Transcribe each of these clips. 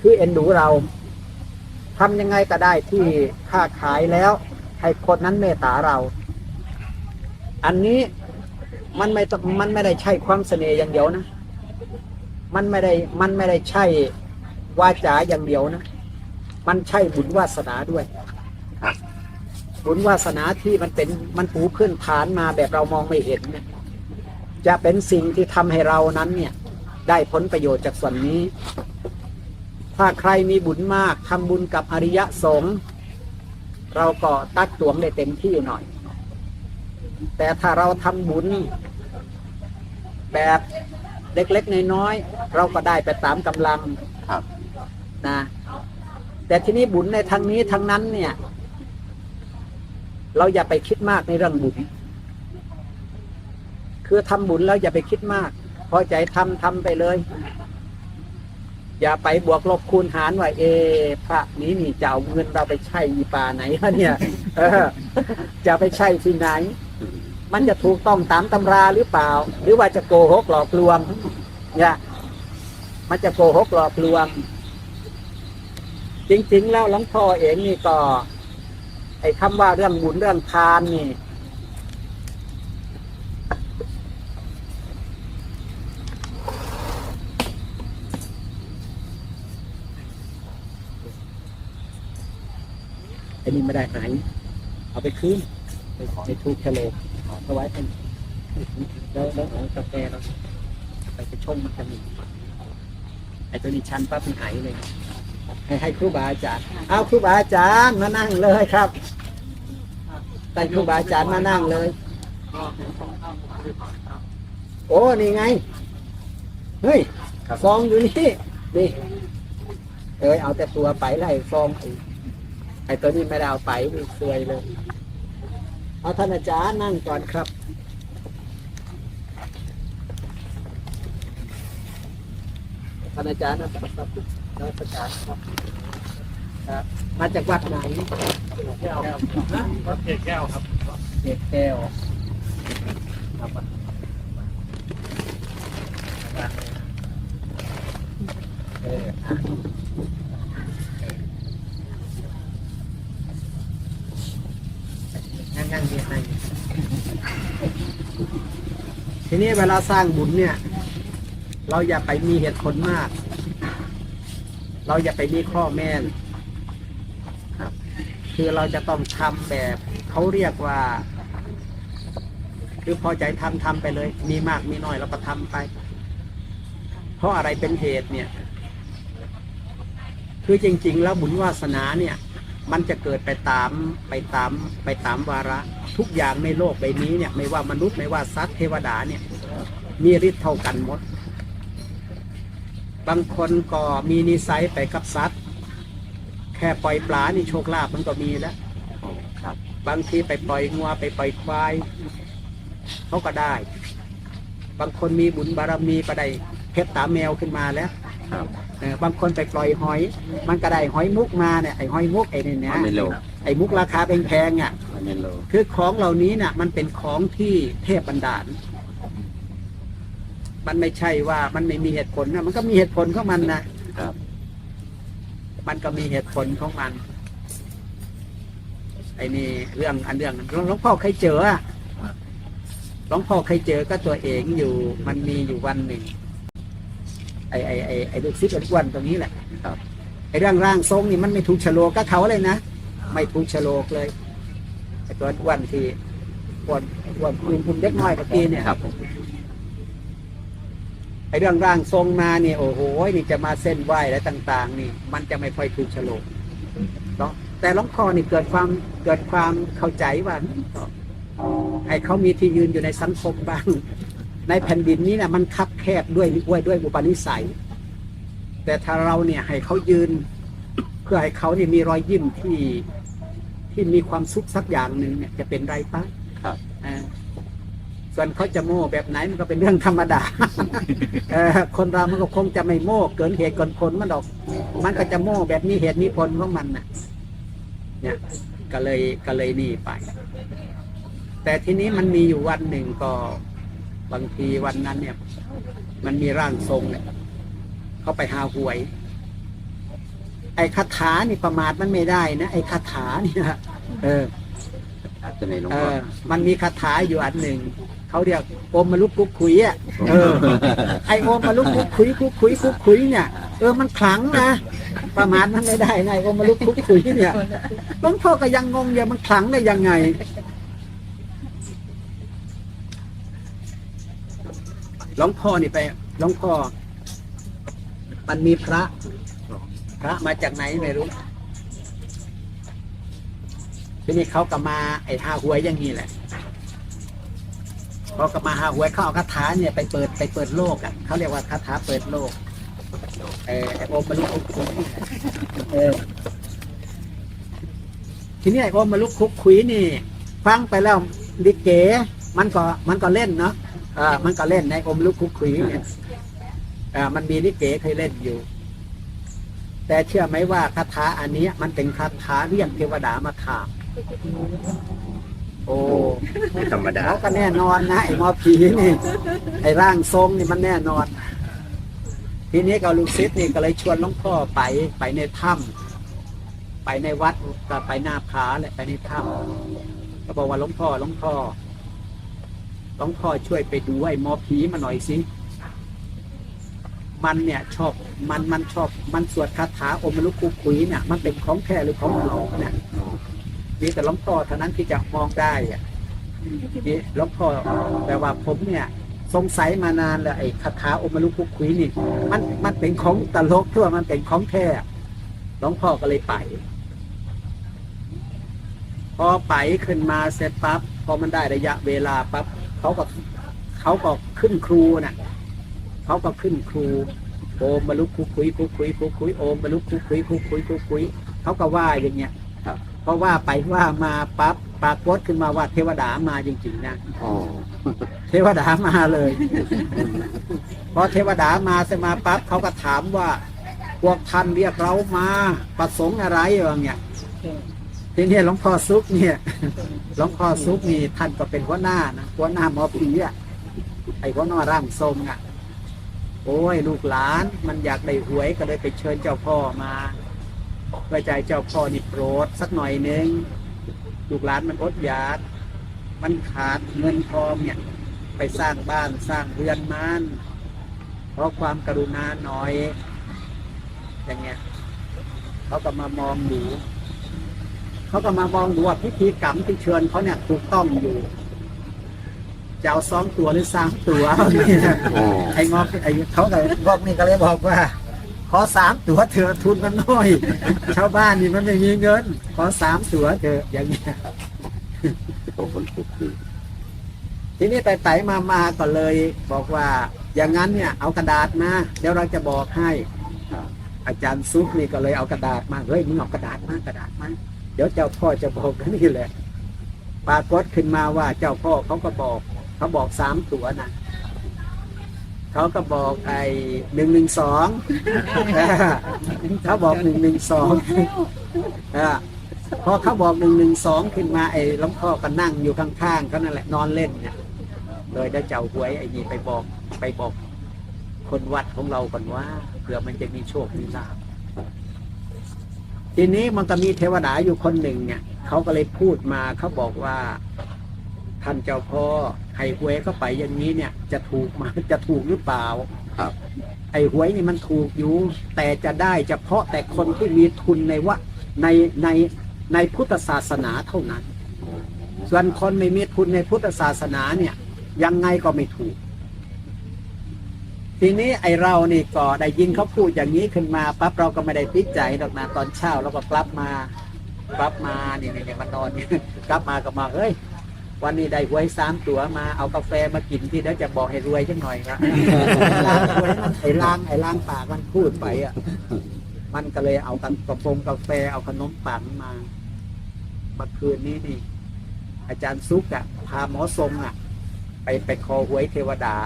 คือเอ็นดูเราทำยังไงก็ได้ที่ค้าขายแล้ว ให้คนนั้นเมตตาเรา อันนี้มันไม่ต้องมันไม่ได้ใช่ความเสน่ห์อย่างเดียวนะ มันไม่ได้มันไม่ได้ใช่วาจาอย่างเดียวนะ มันใช่บุญวาสนาด้วยบบุญวาสนาที่มันเป็นมันปูพื้นฐานมาแบบเรามองไม่เห็นเนี่ยจะเป็นสิ่งที่ทำให้เรานั้นเนี่ย ได้ผลประโยชน์จากส่วนนี้ ถ้าใครมีบุญมากทำบุญกับอริยสงฆ์เราก็ตักตวงได้เต็มที่หน่อย แต่ถ้าเราทำบุญแบบเล็กๆ น้อยๆ เราก็ได้ไปตามกำลังครับนะแต่ทีนี้บุญในทางนี้ทางนั้นเนี่ย เราอย่าไปคิดมากในเรื่องบุญ คือทำบุญแล้วอย่าไปคิดมาก พอใจทำทำไปเลย อย่าไปบวกลบคูณหารว่าเอะพระนี้นี่จะเอาเงินเราไปใช้อีป่าไหนวะเนี่ยเออจะไปใช้ที่ไหน มันจะถูกต้องตามตำราหรือเปล่า หรือว่าจะโกหกหลอกลวงเนี่ยมันจะโกหกหลอกลวง จริง ๆ แล้วหลวงพ่อเองนี่ก็ ไอ้คำว่าเรื่องบุญเรื่องทานนี่ นี่ไม่ได้หาย เอาไปคืนไปขอไปทูกแคโลเอาไว้เป็นแล้วแล้วเอากาแฟเราไปไปชงมันจะมีไอ้ตัวนี้ชันปั๊บมันหายเลย ให้ให้ครูบาอาจารย์เอาครูบาอาจารย์มานั่งเลยครับแต่ครูบาอาจารย์มานั่งเลย โอ้นี่ไง เฮ้ยฟองอยู่นี่นี่เอ้ยเอาแต่ตัวไปไล่ฟองไอ ไอ้ตัวนี้ไม่ได้เอาไปนี่ซวยเลยเอาท่านอาจารย์นั่งก่อนครับ ท่านอาจารย์นะครับนักการครับครับ มาจากวัดไหนแก้วครับวัดเกศแก้วครับเด็กแก้วครับเอออะนั่งนั่งเรียนนั่ง ทีนี้เวลาสร้างบุญเนี่ย เราอย่าไปมีเหตุผลมาก เราอย่าไปมีข้อแม้นครับ คือเราจะต้องทำแบบเขาเรียกว่า คือพอใจทำทำไปเลย มีมากมีน้อยเราก็ทำไป เพราะอะไรเป็นเหตุเนี่ย คือจริง ๆ แล้วบุญวาสนาเนี่ย มันจะเกิดไปตามไปตามไปตามวาระ ทุกอย่างในโลกใบนี้เนี่ยไม่ว่ามนุษย์ไม่ว่าสัตว์เทวดาเนี่ยมีฤทธิ์เท่ากันหมด บางคนก็มีนิสัยไปกับสัตว์ แค่ปล่อยปลานี่โชคลาภมันก็มีแล้วครับบางทีไปปล่อยงัวไปปล่อยควายเขาก็ได้ บางคนมีบุญบารมีก็ได้เพชรตาแมวขึ้นมาแล้วครับ เออบางคนไปปล่อยหอย มันก็ได้หอยมุกมาเนี่ยไอ้หอยมุกไอ้นี่มัเนี่ยนไม่โลไอ้มุกราคาแพงๆอะมันไม่โลคือของเหล่านี้น่ะ มันเป็นของที่เทพบันดาล มันไม่ใช่ว่ามันไม่มีเหตุผลนะมันก็มีเหตุผลของมันนะครับ มันก็มีเหตุผลของมันไอ้นี่เรื่องอันเรื่องหลวงพ่อเคยเจออะ หลวงพ่อเคยเจอก็ตัวเองอยู่มันมีอยู่วันหนึ่งไอ้ไอ้ไอ้ไอ้ลูกศิษย์อ้วนๆตรงนี้แหละครับไอ้เรื่องร่างทรงนี่มันไม่ถูกโฉลกก็เขาเลยนะไม่ถูกโฉลกเลยไอ้ตัวอ้วนที่อ้วนอ้วนคุณคุณเล็กน้อยเมื่อกี้เนี่ยครับผมไอ้เรื่องร่างทรงมาเนี่ยโอ้โหนี่จะมาเส้นไหวและต่าง ๆ นี่ มันจะไม่ค่อยถูกโฉลกเนาะแต่หลวงพ่อนี่เกิดความเกิดความเข้าใจว่า ให้เขามีที่ยืนอยู่ในสังคมบ้าง ในแผ่นดินนี้นะมันคับแคบด้วยด้วยด้วยอุปนิสัย แต่ถ้าเราเนี่ยให้เขายืน เพื่อให้เขาเนี่ยมีรอยยิ้มที่ที่มีความสุขสักอย่างหนึ่งเนี่ยจะเป็นไรปะครับอ่าส่วนเขาจะโม่แบบไหนมันก็เป็นเรื่องธรรมดาเออคนเรามันก็คงจะไม่โม่เกินเหตุเกินผลมันดอก มันก็จะโม่แบบมีเหตุมีผลของมันน่ะเนี่ยก็เลยก็เลยหนี่ไป แต่ทีนี้มันมีอยู่วันหนึ่งก็บางทีวันนั้นเนี่ย มันมีร่างทรงเนี่ยเขาไปหาหวยอ้คาถานี่ประมาทมันไม่ได้นะไอ้คาถาเนี่ยเอออาจจะในหลวงเอพ่ออมันมีคาถาอยู่อันหนึ่งเขาเรียกโอมมาลุกคุกคุยอะเออ ไอโอมมาลุกคุกคุยคุกคุยคุกคุยเนี่ยเออมันขลังนะประมาณมันไม่ได้ไงโอมมาลุกคุกคุยเนี่ยหลวงพ่อก็ยังงงอยู่มันขลังได้ยังไง หลวงพ่อนี่ไปหลวงพ่อ มันมีพระ พระมาจากไหนไม่รู้ทีนี้เขาก็มาไอ้หาหวยอย่างนี้แหละเขาก็มาหาหวยเขาเอาคาถาเนี่ยไปเปิดไปเปิดโลกอะเขาเรียกว่าคาถาเปิดโลกเออไอ้โอมมาลุกคุกคุยเออทีนี้ไอ้โอมมาลุกคุกคุยนี่ ฟังไปแล้วลิเกมันก็มันก็เล่นเนาะ อ่ามันก็เล่นในโอมลุกคุกคุยเนี่ยอ่ามันมีลิเกเคยเล่นอยู่ แต่เชื่อไหมว่าคาถาอันเนี้ยมันเป็นคาถาเรียกเทวดามาถามโอ้ไม่ธรรมดาเขาก็แน่นอนนะไอ้หมอผีนี่ไอ้ร่างทรงนี่มันแน่นอน ทีนี้ก็ลูกศิษย์นี่ก็เลยชวนหลวงพ่อไปไปในถ้ำไปในวัดก็ไปหน้าผาแหละไปในถ้ำก็บอกว่าหลวงพ่อหลวงพ่อ หลวงพ่อช่วยไปดูไอ้หมอผีมาหน่อยสิ มันเนี่ยชอบมันมันชอบมันสวดคาถาอมลุกคุคุยเนี่ยมันเป็นของแท้หรือของหลอกเนี่ยมีแต่หลวงพ่อเท่านั้นที่จะมองได้อะนี่หลวงพ่อแต่ว่าผมเนี่ยสงสัยมานานแล้วไอ้คาถาอมลุกคุคุยนี่ มันมันเป็นของตลกทั่วมันเป็นของแท้หลวงพ่อก็เลยไปพอไปขึ้นมาเสร็จปั๊บพอมันได้ระยะเวลาปั๊บ เขาก็เขาก็ขึ้นครูน่ะเขาก็ขึ้นครู โอมมาลุกคุกคุยคุกคุยคุกคุยโอมมาลุกคุกคุยคุกคุยคุกคุยเขาก็ว่าอย่างเงี้ยครับเพราะว่าไปว่ามาปั๊บปรากฏขึ้นมาว่าเทวดามาจริงๆนะอ๋อเทวดามาเลยพอเทวดามาเสร็จมาปั๊บเขาก็ถามว่าพวกท่านเรียกเรามาประสงค์อะไรวะเนี่ย ทีนี้หลวงพ่อซุกเนี่ยหลวงพ่อซุกนี่ท่านก็เป็นหัวหน้านะหัวหน้าหมอผีอะไอ้หัวหน้าร่างทรงอะ โอ้ยลูกหลานมันอยากได้หวยก็เลยไปเชิญเจ้าพ่อมาเพื่อใจเจ้าพ่อนี่โปรดสักหน่อยนึงลูกหลานมันอดอยากมันขาดเงินทองเนี่ย ไปสร้างบ้านสร้างเรือนมันเพราะความกรุณาหน่อย อย่างเงี้ยเขาก็มามองดู เขาก็มามองดูว่าพิธีกรรมที่เชิญเขาเนี่ยถูกต้องอยู่จะเอาสองตัวหรือสามตัวเนี่ยอ๋อไอ้งอกไอ้เขาเลยงอกนี่ก็เลยบอกว่า ขอสามตัวเถอะทุนมันน้อย ชาวบ้านนี่มันไม่มีเงิน ขอสามตัวเถอะอย่างเงี้ยโอ้คนคุกคือทีนี้ไต่ๆมามาก็เลย บอกว่า อย่างนั้นเนี่ย เอากระดาษมาเดี๋ยวเราจะบอกให้อาจารย์ซุปนี่ก็เลยเอากระดาษมาเฮ้ยมึงเอากระดาษมากระดาษมา เดี๋ยวเจ้าพ่อจะบอกกันนี่แหละ ปรากฏขึ้นมาว่าเจ้าพ่อเขาก็บอก เขาบอกสามตัวนะเขาก็บอกไอ้หนึ่งหนึ่งสองเขาบอกหนึ่งหนึ่งสองพอเขาบอกหนึ่งหนึ่งสองขึ้นมาไอ้ลวงพ่อก็นั่งอยู่ข้างๆเขานั่นแหละนอนเล่นเนี่ยเลยได้เจ้าหวยไอ้นี่ไปบอกไปบอกคนวัดของเราก่อนว่าเผื่อมันจะมีโชคมีลาภ ทีนี้มันก็มีเทวดาอยู่คนหนึ่งเนี่ยเขาก็เลยพูดมาเขาบอกว่าท่านเจ้าพ่อให้หวยเข้าไปอย่างนี้เนี่ย จะถูกมาจะถูกหรือเปล่าครับ ไอ้หวยนี่มันถูกอยู่ แต่จะได้เฉพาะแต่คนที่มีทุนในวะในในในพุทธศาสนาเท่านั้น ส่วนคนไม่มีทุนในพุทธศาสนาเนี่ย ยังไงก็ไม่ถูก ทีนี้ไอเรานี่ก็ได้ยินเขาพูดอย่างนี้ขึ้นมาปั๊บเราก็ไม่ได้ติดใจหรอกนะตอนเช้าเราก็กลับมากลับมาเนี่ยเนี่ยมานอนเนี่ยกลับมาก็มาเฮ้ยวันนี้ได้หวยสามตัวมาเอากาแฟมากินที่เดี๋ยวจะบอกให้รวยจังหน่อยนะล้างหวยมันไอ้ล้างไอ้ล้างปากมันพูดไปอะมันก็เลยเอากันกระโปรงกาแฟเอาขนมปังมาเมื่อคืนนี้นี่ อาจารย์ซุกอะพาหมอทรงอะ ไปไปคอหวยเทวดา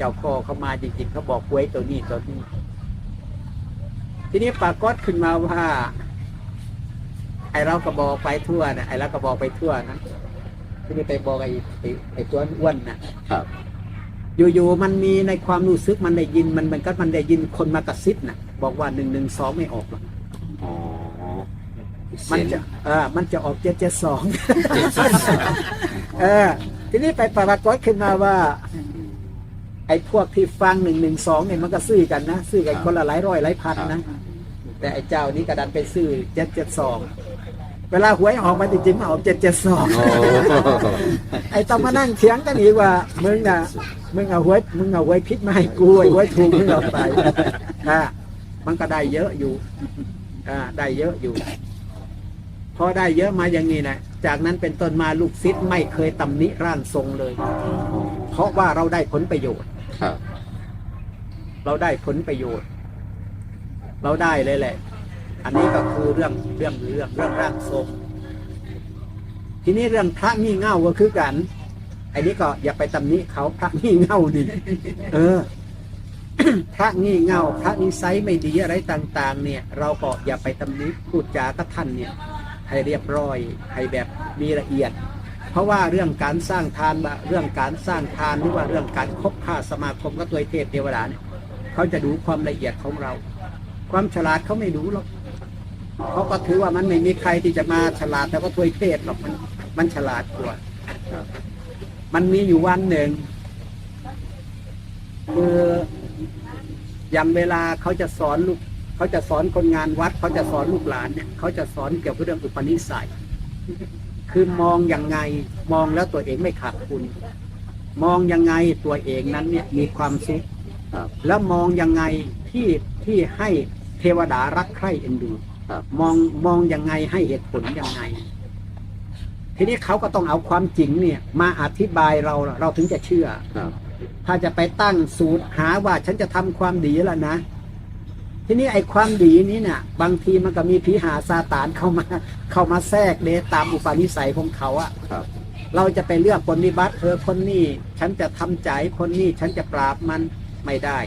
เจ้าพ่อเขามาจริงๆเขาบอกหวยตัวนี้ตัวนี้ ทีนี้ปรากฏขึ้นมาว่า ไอเราก็บอกไปทั่วนะไอเราก็บอกไปทั่วนะทีนี้ไปบอกไอไอ้ไอตัวอ้วนน่ะครับ อยู่ๆมันมีในความรู้สึกมันได้ยินมันมันก็มันได้ยินคนมากระซิบน่ะบอกว่าหนึ่งหนึ่งสองไม่ออกหรอกอ๋อมันจะเออมันจะออกเจ็ดเจ็ดสองเออทีนี้ไปปรากฏขึ้นมาว่า ไอ้พวกที่ฟังหนึ่งหนึ่งสองเนี่ยมันก็ซื้อกันนะซื้อกันคนละหลายร้อยหลายพันนะแต่ไอ้เจ้านี้กระดันไปซื้อเจ็ดเจ็ดสองเวลาหวยออกมาจริงๆมาออกเจ็ดเจ็ดสองโอ้ไอ้ต้องมานั่งเถียงกันอีกว่ามึงน่ะมึงเอาหวยมึงเอาหวยพิษมาให้กูไอ้หวยถูกมึงเอาไปอ่ามันก็ได้เยอะอยู่อ่าได้เยอะอยู่พอได้เยอะมาอย่างนี้นะจากนั้นเป็นต้นมาลูกศิษย์ไม่เคยตำหนิร่างทรงเลย เพราะว่าเราได้ผลประโยชน์ ครับ เราได้ผลประโยชน์ เราได้เลยแหละ อันนี้ก็คือเรื่องเรื่องเรื่องเรื่องร่างทรงทีนี้เรื่องพระงี่เง่าก็คือกันไอ้นี้ก็อย่าไปตำหนิเขาพระงี่เง่าดิเออ พระงี่เง่าพระนิสัยไม่ดีอะไรต่าง ๆ เนี่ย เราก็อย่าไปตำหนิพูดจากับท่านเนี่ย ให้เรียบร้อยให้แบบมีละเอียด เพราะว่าเรื่องการสร้างทานเรื่องการสร้างทานหรือว่าเรื่องการคบค้าสมาคมกับตัวเทพเทวดาเนี่ยเขาจะดูความละเอียดของเรา ความฉลาดเขาไม่ดูหรอกเขาก็ถือว่ามันไม่มีใครที่จะมาฉลาดแต่ก็ทวยเทพหรอกมันมันฉลาดกว่ามันมีอยู่วันหนึ่งคืออย่างเวลาเขาจะสอนลูกเขาจะสอนคนงานวัด เขาจะสอนลูกหลานเนี่ยเขาจะสอนเกี่ยวกับเรื่องอุปนิสัย คือมองยังไงมองแล้วตัวเองไม่ขาดคุณมองยังไงตัวเองนั้นเนี่ยมีความสุขแล้วมองยังไงที่ที่ให้เทวดารักใคร่เอ็นดูมองมองยังไงให้เหตุผลยังไง ทีนี้เขาก็ต้องเอาความจริงเนี่ย มาอธิบายเราเราถึงจะเชื่อถ้าจะไปตั้งสูตรหาว่าฉันจะทำความดีแล้วนะ ทีนี้ไอ้ความดีนี้เนี่ยบางทีมันก็มีผีหาซาตานเข้ามา เข้ามาแทรกเดตามอุปนิสัยของเขาอะครับ เราจะไปเลือกปฏิบัติเออคนนี้ฉันจะทำใจคนนี้ฉันจะปราบมันไม่ได้